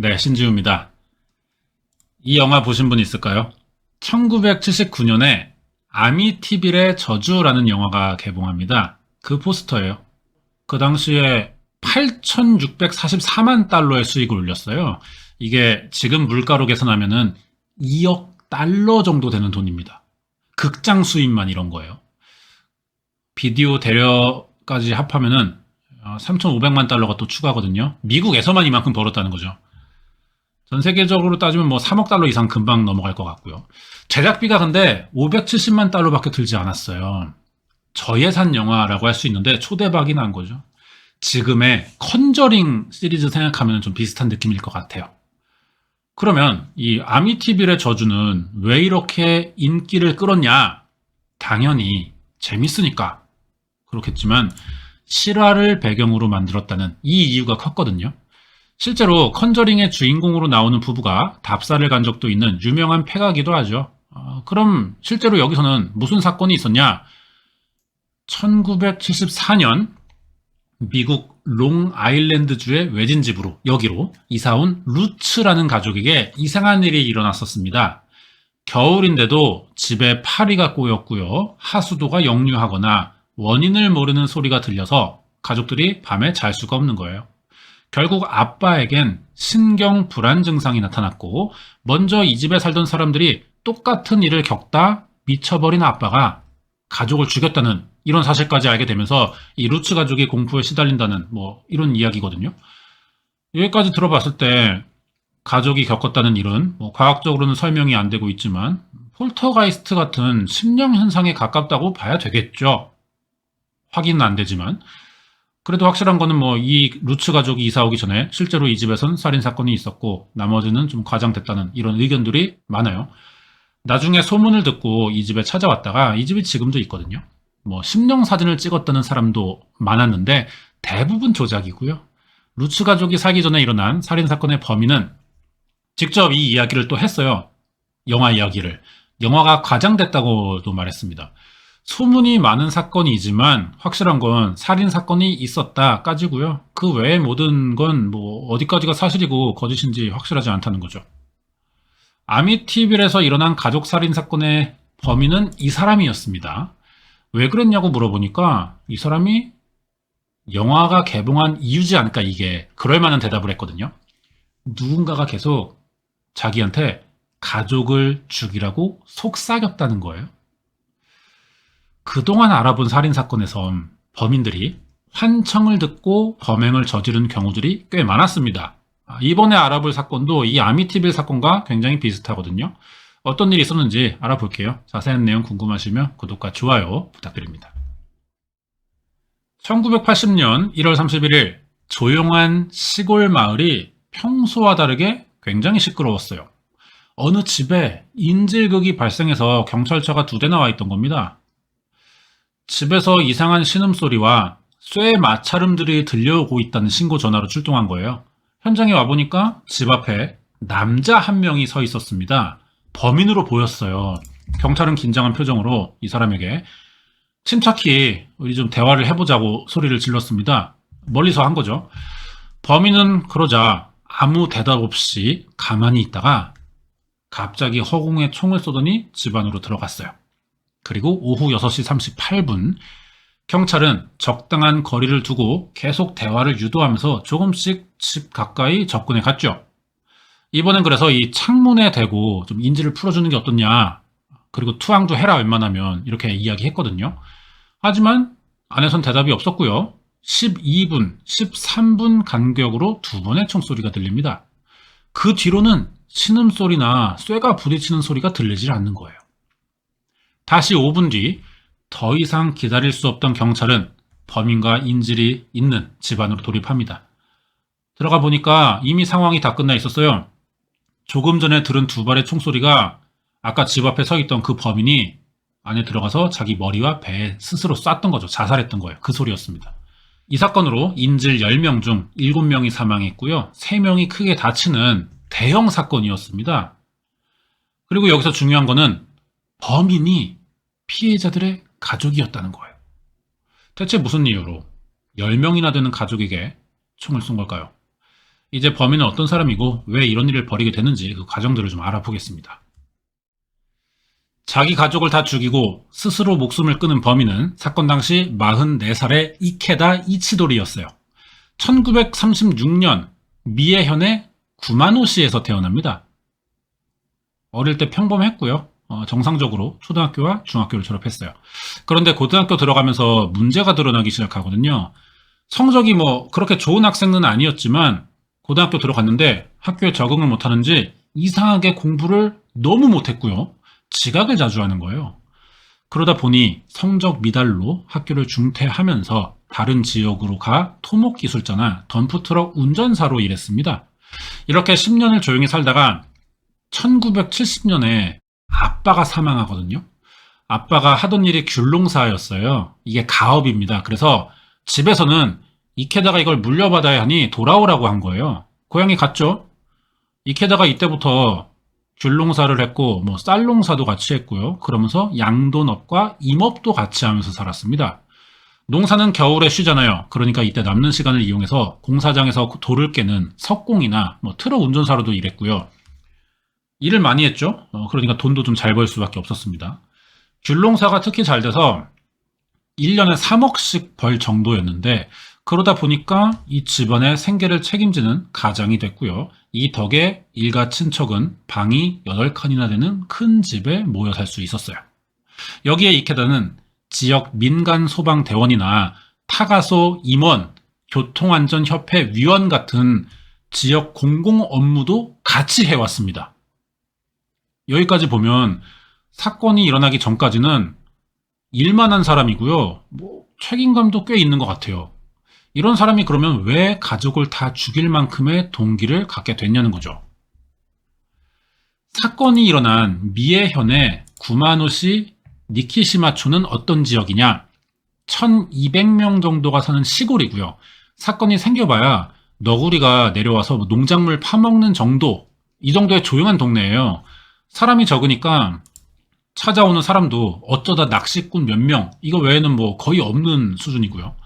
네, 신지우입니다. 이 영화 보신 분 있을까요? 1979년에 아미티빌의 저주라는 영화가 개봉합니다. 그 포스터예요. 그 당시에 8,644만 달러의 수익을 올렸어요. 이게 지금 물가로 계산하면은 2억 달러 정도 되는 돈입니다. 극장 수입만 이런 거예요. 비디오 대여까지 합하면은 3,500만 달러가 또 추가거든요. 미국에서만 이만큼 벌었다는 거죠. 전 세계적으로 따지면 뭐 3억 달러 이상 금방 넘어갈 것 같고요. 제작비가 근데 570만 달러밖에 들지 않았어요. 저예산 영화라고 할 수 있는데 초대박이 난 거죠. 지금의 컨저링 시리즈 생각하면 좀 비슷한 느낌일 것 같아요. 그러면 이 아미티빌의 저주는 왜 이렇게 인기를 끌었냐? 당연히 재밌으니까 그렇겠지만 실화를 배경으로 만들었다는 이 이유가 컸거든요. 실제로 컨저링의 주인공으로 나오는 부부가 답사를 간 적도 있는 유명한 패가기도 하죠. 어, 그럼 실제로 여기서는 무슨 사건이 있었냐? 1974년 미국 롱 아일랜드주의 외진 집으로 여기로 이사온 루츠라는 가족에게 이상한 일이 일어났었습니다. 겨울인데도 집에 파리가 꼬였고요. 하수도가 역류하거나 원인을 모르는 소리가 들려서 가족들이 밤에 잘 수가 없는 거예요. 결국 아빠에겐 신경 불안 증상이 나타났고 먼저 이 집에 살던 사람들이 똑같은 일을 겪다 미쳐버린 아빠가 가족을 죽였다는 이런 사실까지 알게 되면서 이 루츠 가족이 공포에 시달린다는 뭐 이런 이야기거든요. 여기까지 들어봤을 때 가족이 겪었다는 일은 뭐 과학적으로는 설명이 안 되고 있지만 폴터가이스트 같은 심령 현상에 가깝다고 봐야 되겠죠. 확인은 안 되지만 그래도 확실한 거는 뭐 이 루츠 가족이 이사 오기 전에 실제로 이 집에선 살인 사건이 있었고 나머지는 좀 과장됐다는 이런 의견들이 많아요. 나중에 소문을 듣고 이 집에 찾아왔다가 이 집이 지금도 있거든요. 뭐 심령 사진을 찍었다는 사람도 많았는데 대부분 조작이고요. 루츠 가족이 살기 전에 일어난 살인 사건의 범인은 직접 이 이야기를 또 했어요. 영화 이야기를. 영화가 과장됐다고도 말했습니다. 소문이 많은 사건이지만 확실한 건 살인 사건이 있었다까지고요. 그 외의 모든 건 뭐 어디까지가 사실이고 거짓인지 확실하지 않다는 거죠. 아미티빌에서 일어난 가족 살인 사건의 범인은 이 사람이었습니다. 왜 그랬냐고 물어보니까 이 사람이 영화가 개봉한 이유지 않을까 이게 그럴 만한 대답을 했거든요. 누군가가 계속 자기한테 가족을 죽이라고 속삭였다는 거예요. 그동안 알아본 살인사건에선 범인들이 환청을 듣고 범행을 저지른 경우들이 꽤 많았습니다. 아, 이번에 알아볼 사건도 이 아미티빌 사건과 굉장히 비슷하거든요. 어떤 일이 있었는지 알아볼게요. 자세한 내용 궁금하시면 구독과 좋아요 부탁드립니다. 1980년 1월 31일 조용한 시골 마을이 평소와 다르게 굉장히 시끄러웠어요. 어느 집에 인질극이 발생해서 경찰차가 두 대 나와 있던 겁니다. 집에서 이상한 신음소리와 쇠 마찰음들이 들려오고 있다는 신고 전화로 출동한 거예요. 현장에 와보니까 집 앞에 남자 한 명이 서 있었습니다. 범인으로 보였어요. 경찰은 긴장한 표정으로 이 사람에게 침착히 우리 좀 대화를 해보자고 소리를 질렀습니다. 멀리서 한 거죠. 범인은 그러자 아무 대답 없이 가만히 있다가 갑자기 허공에 총을 쏘더니 집 안으로 들어갔어요. 그리고 오후 6시 38분 경찰은 적당한 거리를 두고 계속 대화를 유도하면서 조금씩 집 가까이 접근해 갔죠. 이번엔 그래서 이 창문에 대고 좀 인지를 풀어주는 게 어떻냐. 그리고 투항도 해라 웬만하면 이렇게 이야기했거든요. 하지만 안에선 대답이 없었고요. 12분, 13분 간격으로 두 번의 총소리가 들립니다. 그 뒤로는 신음소리나 쇠가 부딪히는 소리가 들리질 않는 거예요. 다시 5분 뒤 더 이상 기다릴 수 없던 경찰은 범인과 인질이 있는 집 안으로 돌입합니다. 들어가 보니까 이미 상황이 다 끝나 있었어요. 조금 전에 들은 두 발의 총소리가 아까 집 앞에 서 있던 그 범인이 안에 들어가서 자기 머리와 배에 스스로 쐈던 거죠. 자살했던 거예요. 그 소리였습니다. 이 사건으로 인질 10명 중 7명이 사망했고요. 3명이 크게 다치는 대형 사건이었습니다. 그리고 여기서 중요한 거는 범인이 피해자들의 가족이었다는 거예요. 대체 무슨 이유로 10명이나 되는 가족에게 총을 쏜 걸까요? 이제 범인은 어떤 사람이고 왜 이런 일을 벌이게 되는지 그 과정들을 좀 알아보겠습니다. 자기 가족을 다 죽이고 스스로 목숨을 끊은 범인은 사건 당시 44살의 이케다 이치도리였어요. 1936년 미에현의 구마노시에서 태어납니다. 어릴 때 평범했고요. 어, 정상적으로 초등학교와 중학교를 졸업했어요. 그런데 고등학교 들어가면서 문제가 드러나기 시작하거든요. 성적이 뭐 그렇게 좋은 학생은 아니었지만 고등학교 들어갔는데 학교에 적응을 못하는지 이상하게 공부를 너무 못했고요. 지각을 자주 하는 거예요. 그러다 보니 성적 미달로 학교를 중퇴하면서 다른 지역으로 가 토목기술자나 덤프트럭 운전사로 일했습니다. 이렇게 10년을 조용히 살다가 1970년에 아빠가 사망하거든요. 아빠가 하던 일이 귤농사였어요. 이게 가업입니다. 그래서 집에서는 이케다가 이걸 물려받아야 하니 돌아오라고 한 거예요. 고향이 갔죠. 이케다가 이때부터 귤농사를 했고 뭐 쌀농사도 같이 했고요. 그러면서 양돈업과 임업도 같이 하면서 살았습니다. 농사는 겨울에 쉬잖아요. 그러니까 이때 남는 시간을 이용해서 공사장에서 돌을 깨는 석공이나 뭐 트럭 운전사로도 일했고요. 일을 많이 했죠. 어, 그러니까 돈도 좀 잘 벌 수밖에 없었습니다. 귤농사가 특히 잘 돼서 1년에 3억씩 벌 정도였는데 그러다 보니까 이 집안의 생계를 책임지는 가장이 됐고요. 이 덕에 일가 친척은 방이 8칸이나 되는 큰 집에 모여 살 수 있었어요. 여기에 이케다는 지역 민간 소방 대원이나 타가소 임원, 교통안전협회 위원 같은 지역 공공 업무도 같이 해왔습니다. 여기까지 보면 사건이 일어나기 전까지는 일만 한 사람이고요. 뭐 책임감도 꽤 있는 것 같아요. 이런 사람이 그러면 왜 가족을 다 죽일 만큼의 동기를 갖게 됐냐는 거죠. 사건이 일어난 미에현의 구마노시 니키시마초는 어떤 지역이냐? 1200명 정도가 사는 시골이고요. 사건이 생겨봐야 너구리가 내려와서 뭐 농작물 파먹는 정도, 이 정도의 조용한 동네예요. 사람이 적으니까 찾아오는 사람도 어쩌다 낚시꾼 몇 명, 이거 외에는 뭐 거의 없는 수준이고요.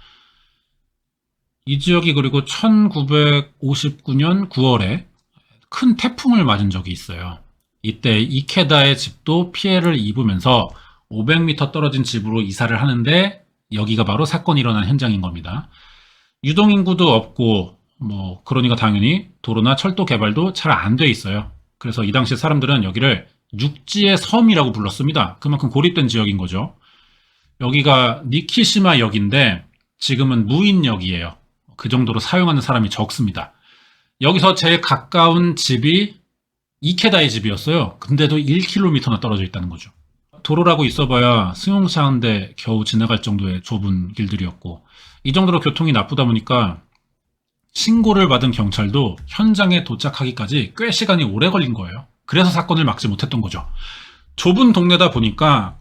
이 지역이 그리고 1959년 9월에 큰 태풍을 맞은 적이 있어요. 이때 이케다의 집도 피해를 입으면서 500m 떨어진 집으로 이사를 하는데 여기가 바로 사건이 일어난 현장인 겁니다. 유동인구도 없고 뭐 그러니까 당연히 도로나 철도 개발도 잘 안 돼 있어요. 그래서 이 당시 사람들은 여기를 육지의 섬이라고 불렀습니다. 그만큼 고립된 지역인 거죠. 여기가 니키시마 역인데 지금은 무인역이에요. 그 정도로 사용하는 사람이 적습니다. 여기서 제일 가까운 집이 이케다의 집이었어요. 근데도 1km나 떨어져 있다는 거죠. 도로라고 있어봐야 승용차 한대 겨우 지나갈 정도의 좁은 길들이었고 이 정도로 교통이 나쁘다 보니까 신고를 받은 경찰도 현장에 도착하기까지 꽤 시간이 오래 걸린 거예요. 그래서 사건을 막지 못했던 거죠. 좁은 동네다 보니까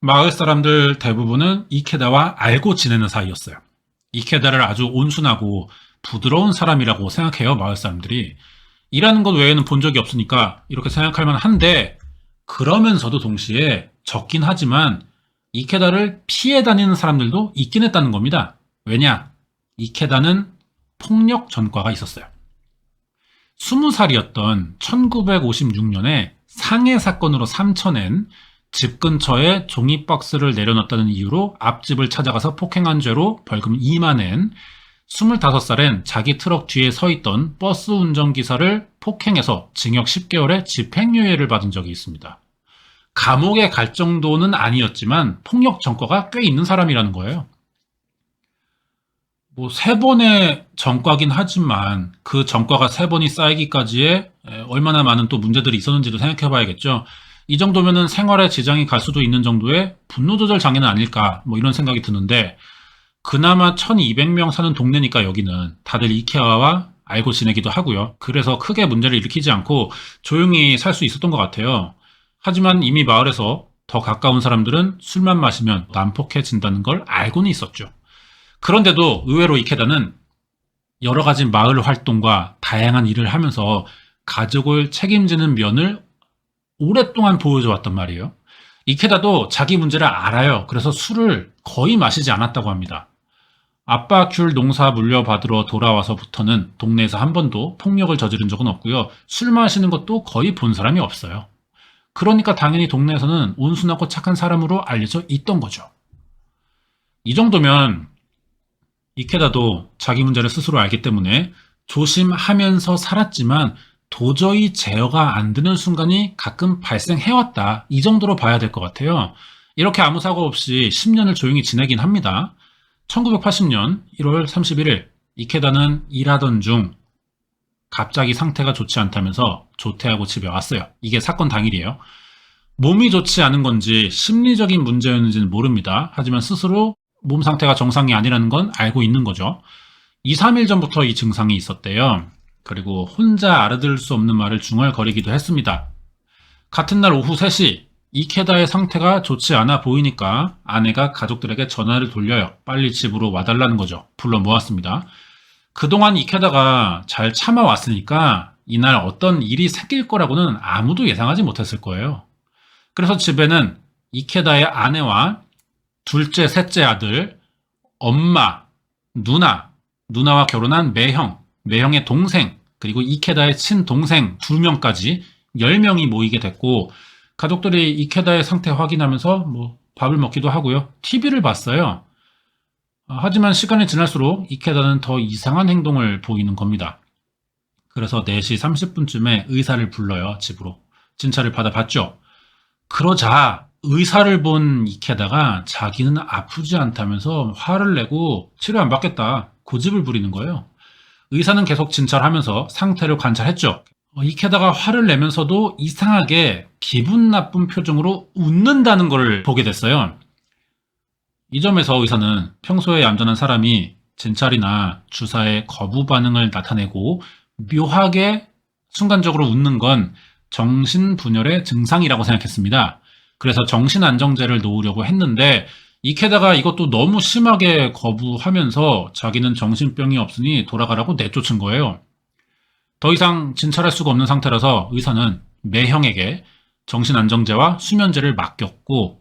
마을 사람들 대부분은 이케다와 알고 지내는 사이였어요. 이케다를 아주 온순하고 부드러운 사람이라고 생각해요, 마을 사람들이. 일하는 것 외에는 본 적이 없으니까 이렇게 생각할 만한데, 그러면서도 동시에 적긴 하지만 이케다를 피해 다니는 사람들도 있긴 했다는 겁니다. 왜냐? 이케다는 폭력 전과가 있었어요. 20살이었던 1956년에 상해 사건으로 삼쳐낸 집 근처에 종이박스를 내려놨다는 이유로 앞집을 찾아가서 폭행한 죄로 벌금 2만엔 25살엔 자기 트럭 뒤에 서 있던 버스 운전기사를 폭행해서 징역 10개월의 집행유예를 받은 적이 있습니다. 감옥에 갈 정도는 아니었지만 폭력 전과가 꽤 있는 사람이라는 거예요. 뭐 세 번의 전과긴 하지만 그 전과가 세 번이 쌓이기까지에 얼마나 많은 또 문제들이 있었는지도 생각해 봐야겠죠. 이 정도면은 생활에 지장이 갈 수도 있는 정도의 분노 조절 장애는 아닐까 뭐 이런 생각이 드는데 그나마 1200명 사는 동네니까 여기는 다들 이케아와 알고 지내기도 하고요. 그래서 크게 문제를 일으키지 않고 조용히 살 수 있었던 것 같아요. 하지만 이미 마을에서 더 가까운 사람들은 술만 마시면 난폭해진다는 걸 알고는 있었죠. 그런데도 의외로 이케다는 여러 가지 마을 활동과 다양한 일을 하면서 가족을 책임지는 면을 오랫동안 보여줘 왔단 말이에요. 이케다도 자기 문제를 알아요. 그래서 술을 거의 마시지 않았다고 합니다. 아빠 귤 농사 물려받으러 돌아와서부터는 동네에서 한 번도 폭력을 저지른 적은 없고요. 술 마시는 것도 거의 본 사람이 없어요. 그러니까 당연히 동네에서는 온순하고 착한 사람으로 알려져 있던 거죠. 이 정도면 이케다도 자기 문제를 스스로 알기 때문에 조심하면서 살았지만 도저히 제어가 안 되는 순간이 가끔 발생해왔다. 이 정도로 봐야 될 것 같아요. 이렇게 아무 사고 없이 10년을 조용히 지내긴 합니다. 1980년 1월 31일 이케다는 일하던 중 갑자기 상태가 좋지 않다면서 조퇴하고 집에 왔어요. 이게 사건 당일이에요. 몸이 좋지 않은 건지 심리적인 문제였는지는 모릅니다. 하지만 스스로 몸 상태가 정상이 아니라는 건 알고 있는 거죠. 2, 3일 전부터 이 증상이 있었대요. 그리고 혼자 알아들을 수 없는 말을 중얼거리기도 했습니다. 같은 날 오후 3시 이케다의 상태가 좋지 않아 보이니까 아내가 가족들에게 전화를 돌려요. 빨리 집으로 와달라는 거죠. 불러 모았습니다. 그동안 이케다가 잘 참아왔으니까 이날 어떤 일이 생길 거라고는 아무도 예상하지 못했을 거예요. 그래서 집에는 이케다의 아내와 둘째, 셋째 아들, 엄마, 누나, 누나와 결혼한 매형, 매형의 동생, 그리고 이케다의 친동생 2명까지 10명이 모이게 됐고, 가족들이 이케다의 상태 확인하면서 뭐 밥을 먹기도 하고요. TV를 봤어요. 아, 하지만 시간이 지날수록 이케다는 더 이상한 행동을 보이는 겁니다. 그래서 4시 30분쯤에 의사를 불러요, 집으로. 진찰을 받아봤죠. 그러자 의사를 본 이케다가 자기는 아프지 않다면서 화를 내고 치료 안 받겠다. 고집을 부리는 거예요. 의사는 계속 진찰하면서 상태를 관찰했죠. 어, 이케다가 화를 내면서도 이상하게 기분 나쁜 표정으로 웃는다는 걸 보게 됐어요. 이 점에서 의사는 평소에 얌전한 사람이 진찰이나 주사에 거부 반응을 나타내고 묘하게 순간적으로 웃는 건 정신분열의 증상이라고 생각했습니다. 그래서 정신안정제를 놓으려고 했는데 이케다가 이것도 너무 심하게 거부하면서 자기는 정신병이 없으니 돌아가라고 내쫓은 거예요. 더 이상 진찰할 수가 없는 상태라서 의사는 매형에게 정신안정제와 수면제를 맡겼고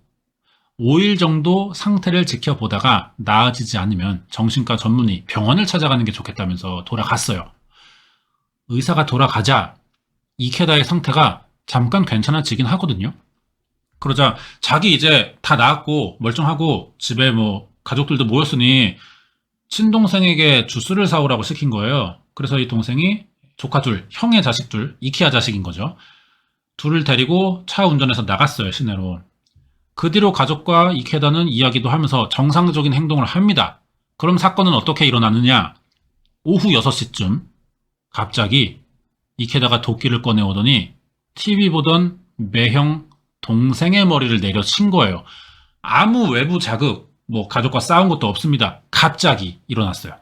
5일 정도 상태를 지켜보다가 나아지지 않으면 정신과 전문의 병원을 찾아가는 게 좋겠다면서 돌아갔어요. 의사가 돌아가자 이케다의 상태가 잠깐 괜찮아지긴 하거든요. 그러자 자기 이제 다 나았고 멀쩡하고 집에 뭐 가족들도 모였으니 친동생에게 주스를 사오라고 시킨 거예요. 그래서 이 동생이 조카 둘, 형의 자식 둘, 이키아 자식인 거죠. 둘을 데리고 차 운전해서 나갔어요, 시내로. 그 뒤로 가족과 이케다는 이야기도 하면서 정상적인 행동을 합니다. 그럼 사건은 어떻게 일어나느냐? 오후 6시쯤 갑자기 이케다가 도끼를 꺼내오더니 TV 보던 매형 동생의 머리를 내려친 거예요. 아무 외부 자극, 뭐 가족과 싸운 것도 없습니다. 갑자기 일어났어요.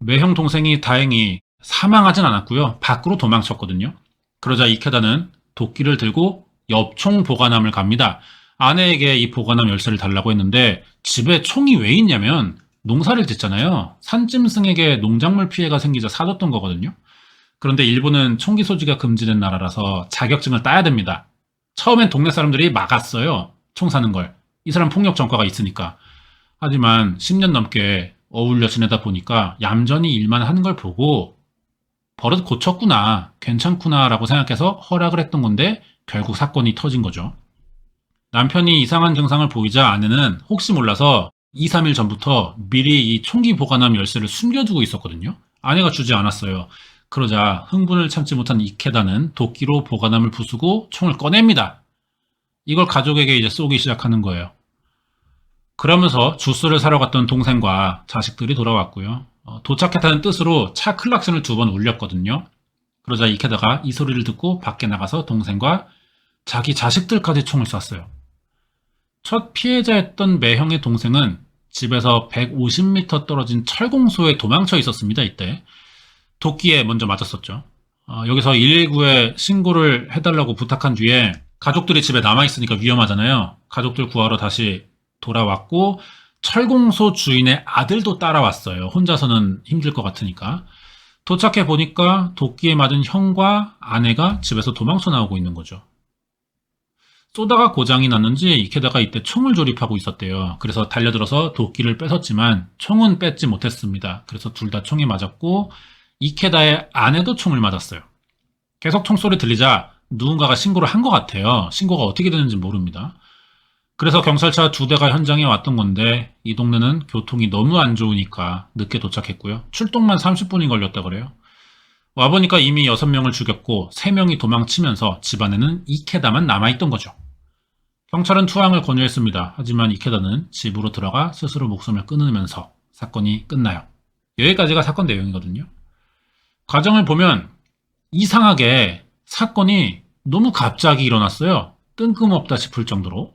매형 동생이 다행히 사망하진 않았고요. 밖으로 도망쳤거든요. 그러자 이케다는 도끼를 들고 엽총 보관함을 갑니다. 아내에게 이 보관함 열쇠를 달라고 했는데 집에 총이 왜 있냐면 농사를 짓잖아요. 산짐승에게 농작물 피해가 생기자 사뒀던 거거든요. 그런데 일본은 총기 소지가 금지된 나라라서 자격증을 따야 됩니다. 처음엔 동네 사람들이 막았어요. 총 사는 걸. 이 사람 폭력 전과가 있으니까. 하지만 10년 넘게 어울려 지내다 보니까 얌전히 일만 하는 걸 보고 버릇 고쳤구나, 괜찮구나 라고 생각해서 허락을 했던 건데 결국 사건이 터진 거죠. 남편이 이상한 증상을 보이자 아내는 혹시 몰라서 2, 3일 전부터 미리 이 총기 보관함 열쇠를 숨겨두고 있었거든요. 아내가 주지 않았어요. 그러자 흥분을 참지 못한 이케다는 도끼로 보관함을 부수고 총을 꺼냅니다. 이걸 가족에게 이제 쏘기 시작하는 거예요. 그러면서 주스를 사러 갔던 동생과 자식들이 돌아왔고요. 어, 도착했다는 뜻으로 차 클락션을 두 번 울렸거든요. 그러자 이케다가 이 소리를 듣고 밖에 나가서 동생과 자기 자식들까지 총을 쐈어요. 첫 피해자였던 매형의 동생은 집에서 150m 떨어진 철공소에 도망쳐 있었습니다, 이때. 도끼에 먼저 맞았었죠. 어, 여기서 119에 신고를 해달라고 부탁한 뒤에 가족들이 집에 남아있으니까 위험하잖아요. 가족들 구하러 다시 돌아왔고, 철공소 주인의 아들도 따라왔어요. 혼자서는 힘들 것 같으니까. 도착해 보니까 도끼에 맞은 형과 아내가 집에서 도망쳐 나오고 있는 거죠. 쏘다가 고장이 났는지 이케다가 이때 총을 조립하고 있었대요. 그래서 달려들어서 도끼를 뺏었지만 총은 뺏지 못했습니다. 그래서 둘 다 총에 맞았고 이케다의 아내도 총을 맞았어요. 계속 총소리 들리자 누군가가 신고를 한 것 같아요. 신고가 어떻게 되는지 모릅니다. 그래서 경찰차 두 대가 현장에 왔던 건데 이 동네는 교통이 너무 안 좋으니까 늦게 도착했고요. 출동만 30분이 걸렸다 그래요. 와보니까 이미 6명을 죽였고 3명이 도망치면서 집안에는 이케다만 남아있던 거죠. 경찰은 투항을 권유했습니다. 하지만 이케다는 집으로 들어가 스스로 목숨을 끊으면서 사건이 끝나요. 여기까지가 사건 내용이거든요. 과정을 보면 이상하게 사건이 너무 갑자기 일어났어요. 뜬금없다 싶을 정도로.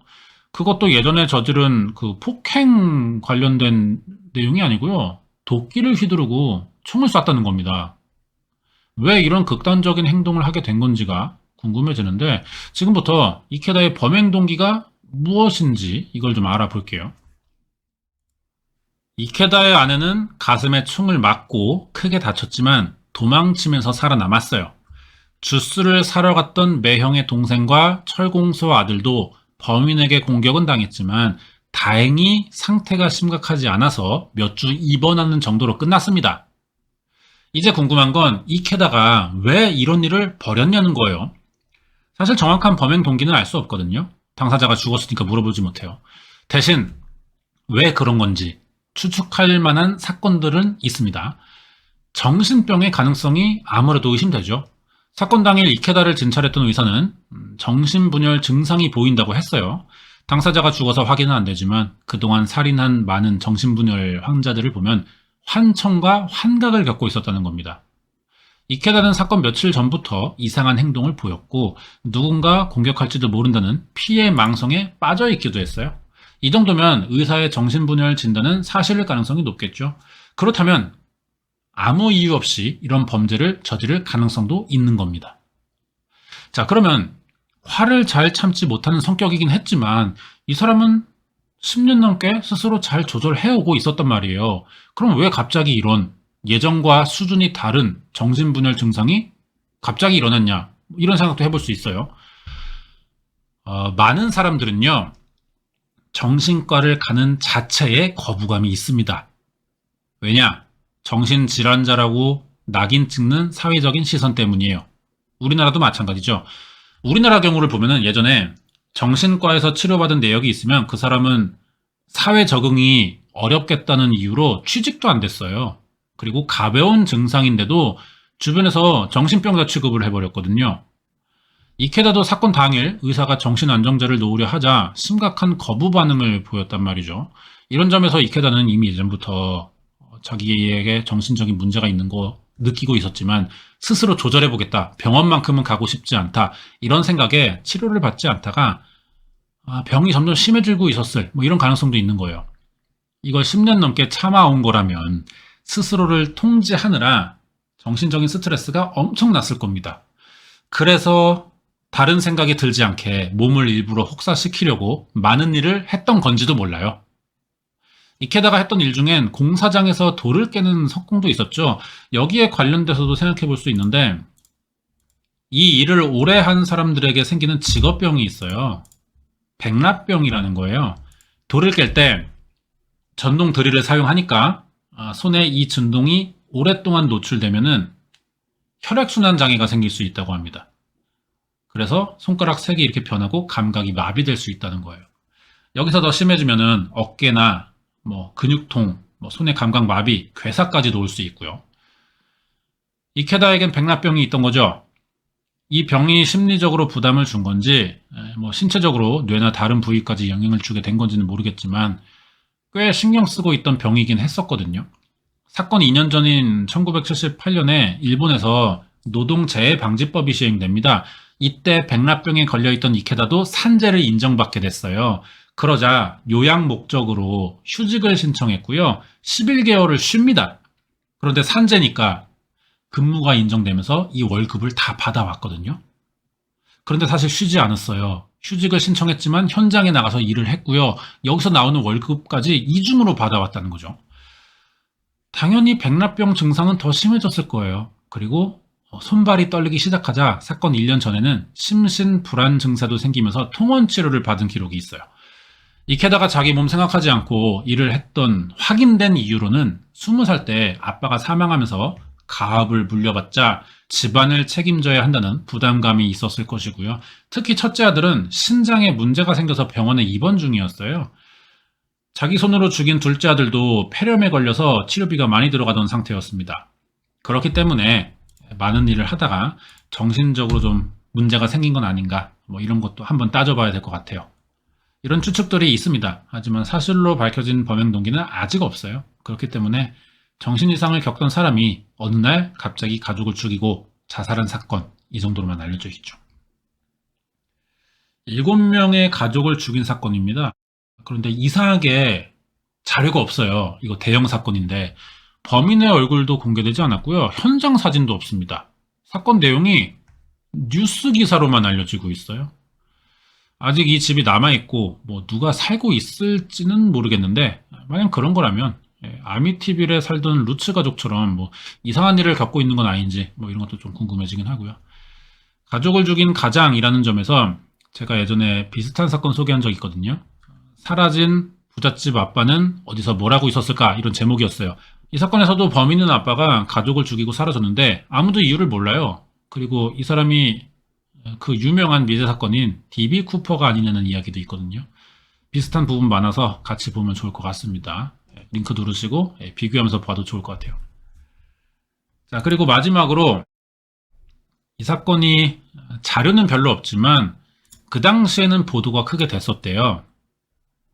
그것도 예전에 저지른 그 폭행 관련된 내용이 아니고요. 도끼를 휘두르고 총을 쐈다는 겁니다. 왜 이런 극단적인 행동을 하게 된 건지가 궁금해지는데 지금부터 이케다의 범행 동기가 무엇인지 이걸 좀 알아볼게요. 이케다의 아내는 가슴에 총을 맞고 크게 다쳤지만 도망치면서 살아남았어요. 주스를 사러 갔던 매형의 동생과 철공소 아들도 범인에게 공격은 당했지만 다행히 상태가 심각하지 않아서 몇 주 입원하는 정도로 끝났습니다. 이제 궁금한 건 이케다가 왜 이런 일을 벌였냐는 거예요. 사실 정확한 범행 동기는 알 수 없거든요. 당사자가 죽었으니까 물어보지 못해요. 대신 왜 그런 건지 추측할 만한 사건들은 있습니다. 정신병의 가능성이 아무래도 의심되죠. 사건 당일 이케다를 진찰했던 의사는 음, 정신분열 증상이 보인다고 했어요. 당사자가 죽어서 확인은 안 되지만 그동안 살인한 많은 정신분열 환자들을 보면 환청과 환각을 겪고 있었다는 겁니다. 이케다는 사건 며칠 전부터 이상한 행동을 보였고 누군가 공격할지도 모른다는 피해 망성에 빠져 있기도 했어요. 이 정도면 의사의 정신분열 진단은 사실일 가능성이 높겠죠. 그렇다면 아무 이유 없이 이런 범죄를 저지를 가능성도 있는 겁니다. 자, 그러면 화를 잘 참지 못하는 성격이긴 했지만 이 사람은 10년 넘게 스스로 잘 조절해오고 있었단 말이에요. 그럼 왜 갑자기 이런 예전과 수준이 다른 정신분열 증상이 갑자기 일어났냐? 이런 생각도 해볼 수 있어요. 어, 많은 사람들은요, 정신과를 가는 자체에 거부감이 있습니다. 왜냐? 정신질환자라고 낙인 찍는 사회적인 시선 때문이에요. 우리나라도 마찬가지죠. 우리나라 경우를 보면은 예전에 정신과에서 치료받은 내역이 있으면 그 사람은 사회 적응이 어렵겠다는 이유로 취직도 안 됐어요. 그리고 가벼운 증상인데도 주변에서 정신병자 취급을 해버렸거든요. 이케다도 사건 당일 의사가 정신안정제를 놓으려 하자 심각한 거부 반응을 보였단 말이죠. 이런 점에서 이케다는 이미 예전부터 자기에게 정신적인 문제가 있는 거 느끼고 있었지만 스스로 조절해 보겠다. 병원만큼은 가고 싶지 않다. 이런 생각에 치료를 받지 않다가 아, 병이 점점 심해지고 있었을 뭐 이런 가능성도 있는 거예요. 이걸 10년 넘게 참아온 거라면 스스로를 통제하느라 정신적인 스트레스가 엄청났을 겁니다. 그래서 다른 생각이 들지 않게 몸을 일부러 혹사시키려고 많은 일을 했던 건지도 몰라요. 이케다가 했던 일 중엔 공사장에서 돌을 깨는 석공도 있었죠. 여기에 관련돼서도 생각해 볼 수 있는데 이 일을 오래 한 사람들에게 생기는 직업병이 있어요. 백납병이라는 거예요. 돌을 깰 때 전동 드릴을 사용하니까 아, 손에 이 진동이 오랫동안 노출되면은 혈액순환 장애가 생길 수 있다고 합니다. 그래서 손가락 색이 이렇게 변하고 감각이 마비될 수 있다는 거예요. 여기서 더 심해지면은 어깨나 뭐 근육통, 뭐 손의 감각 마비, 괴사까지도 올 수 있고요. 이케다에겐 백납병이 있던 거죠. 이 병이 심리적으로 부담을 준 건지, 뭐 신체적으로 뇌나 다른 부위까지 영향을 주게 된 건지는 모르겠지만, 꽤 신경 쓰고 있던 병이긴 했었거든요. 사건 2년 전인 1978년에 일본에서 노동재해방지법이 시행됩니다. 이때 백납병에 걸려있던 이케다도 산재를 인정받게 됐어요. 그러자 요양 목적으로 휴직을 신청했고요. 11개월을 쉽니다. 그런데 산재니까 근무가 인정되면서 이 월급을 다 받아왔거든요. 그런데 사실 쉬지 않았어요. 휴직을 신청했지만 현장에 나가서 일을 했고요. 여기서 나오는 월급까지 이중으로 받아왔다는 거죠. 당연히 백납병 증상은 더 심해졌을 거예요. 그리고 어, 손발이 떨리기 시작하자 사건 1년 전에는 심신 불안 증세도 생기면서 통원 치료를 받은 기록이 있어요. 이케다가 자기 몸 생각하지 않고 일을 했던 확인된 이유로는 20살 때 아빠가 사망하면서 가업을 물려받자 집안을 책임져야 한다는 부담감이 있었을 것이고요. 특히 첫째 아들은 신장에 문제가 생겨서 병원에 입원 중이었어요. 자기 손으로 죽인 둘째 아들도 폐렴에 걸려서 치료비가 많이 들어가던 상태였습니다. 그렇기 때문에 많은 일을 하다가 정신적으로 좀 문제가 생긴 건 아닌가, 뭐 이런 것도 한번 따져봐야 될 것 같아요. 이런 추측들이 있습니다. 하지만 사실로 밝혀진 범행 동기는 아직 없어요. 그렇기 때문에 정신 이상을 겪던 사람이 어느 날 갑자기 가족을 죽이고 자살한 사건, 이 정도로만 알려져 있죠. 7명의 가족을 죽인 사건입니다. 그런데 이상하게 자료가 없어요. 이거 대형 사건인데 범인의 얼굴도 공개되지 않았고요. 현장 사진도 없습니다. 사건 내용이 뉴스 기사로만 알려지고 있어요. 아직 이 집이 남아있고, 뭐, 누가 살고 있을지는 모르겠는데, 만약 그런 거라면, 예, 아미티빌에 살던 루츠 가족처럼 뭐, 이상한 일을 겪고 있는 건 아닌지, 뭐, 이런 것도 좀 궁금해지긴 하고요. 가족을 죽인 가장이라는 점에서 제가 예전에 비슷한 사건 소개한 적 있거든요. 사라진 부잣집 아빠는 어디서 뭘 하고 있었을까? 이런 제목이었어요. 이 사건에서도 범인은 아빠가 가족을 죽이고 사라졌는데 아무도 이유를 몰라요. 그리고 이 사람이 그 유명한 미제 사건인 DB 쿠퍼가 아니냐는 이야기도 있거든요. 비슷한 부분 많아서 같이 보면 좋을 것 같습니다. 예, 링크 누르시고 예, 비교하면서 봐도 좋을 것 같아요. 자, 그리고 마지막으로 이 사건이 자료는 별로 없지만 그 당시에는 보도가 크게 됐었대요.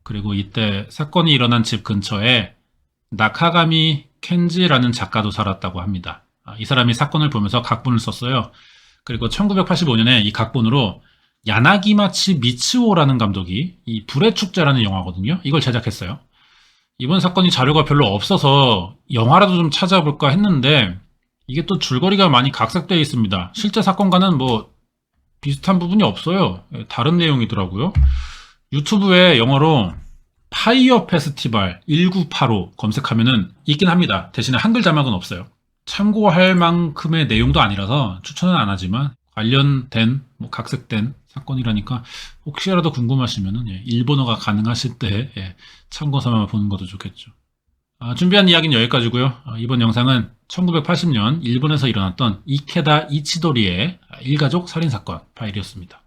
그리고 이때 사건이 일어난 집 근처에 나카가미 켄지라는 작가도 살았다고 합니다. 아, 이 사람이 사건을 보면서 각본을 썼어요. 그리고 1985년에 이 각본으로 야나기마치 미츠오라는 감독이 이 불의 축제라는 영화거든요. 이걸 제작했어요. 이번 사건이 자료가 별로 없어서 영화라도 좀 찾아볼까 했는데 이게 또 줄거리가 많이 각색되어 있습니다. 실제 사건과는 뭐 비슷한 부분이 없어요. 예, 다른 내용이더라고요. 유튜브에 영어로 파이어 페스티벌 1985 검색하면은 있긴 합니다. 대신에 한글 자막은 없어요. 참고할 만큼의 내용도 아니라서 추천은 안 하지만 관련된 뭐 각색된 사건이라니까 혹시라도 궁금하시면은 예, 일본어가 가능하실 때 예, 참고 삼아 보는 것도 좋겠죠. 아, 준비한 이야기는 여기까지고요. 아, 이번 영상은 1980년 일본에서 일어났던 이케다 이치도리의 일가족 살인 사건 파일이었습니다.